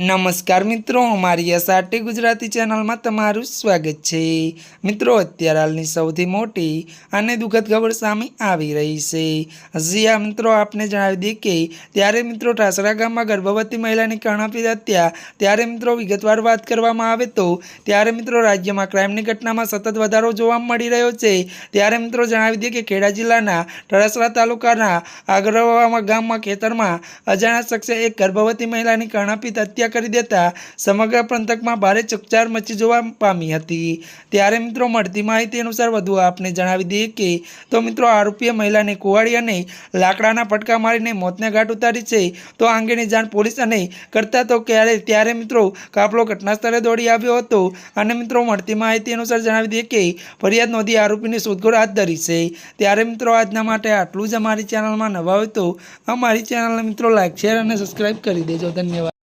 નમસ્કાર મિત્રો, અમારી એસઆરટી ગુજરાતી ચેનલમાં તમારું સ્વાગત છે. મિત્રો, અત્યારે હાલની સૌથી મોટી અને દુઃખદ ખબર સામે આવી રહી છે. હજી આ મિત્રો, આપને જણાવી દઈએ કે ત્યારે મિત્રો ઠાસરા ગામમાં ગર્ભવતી મહિલાની કર્ણપીત હત્યા, ત્યારે મિત્રો વિગતવાર વાત કરવામાં આવે તો ત્યારે મિત્રો રાજ્યમાં ક્રાઇમની ઘટનામાં સતત વધારો જોવા મળી રહ્યો છે. ત્યારે મિત્રો જણાવી દઈએ કે ખેડા જિલ્લાના ઠરાસરા તાલુકાના આગરવા ગામમાં ખેતરમાં અજાણ્યા શખ્સે એક ગર્ભવતી મહિલાની કર્ણપીત હત્યા કરી દેતા સમગ્ર પંથકમાં ભારે ચકચાર મચી જોવા પામી હતી. ત્યારે મિત્રો મળતી માહિતી અનુસાર વધુ આપને જણાવી દઈએ કે, તો મિત્રો આરોપીએ મહિલાને કુવાડી અને લાકડાના ફટકા મારીને મોતને ઘાટ ઉતારી છે. તો આ અંગેની જાણ પોલીસ અને કરતા તો ક્યારે, ત્યારે મિત્રો કાફલો ઘટના સ્થળે દોડી આવ્યો હતો. અને મિત્રો મળતી માહિતી અનુસાર જણાવી દઈએ કે, ફરિયાદ નોંધી આરોપીની શોધખોળ હાથ ધરી છે. ત્યારે મિત્રો આજના માટે આટલું જ અમારી ચેનલમાં નવા હોય તો અમારી ચેનલને મિત્રો લાઈક શેર અને સબસ્ક્રાઈબ કરી દેજો. ધન્યવાદ.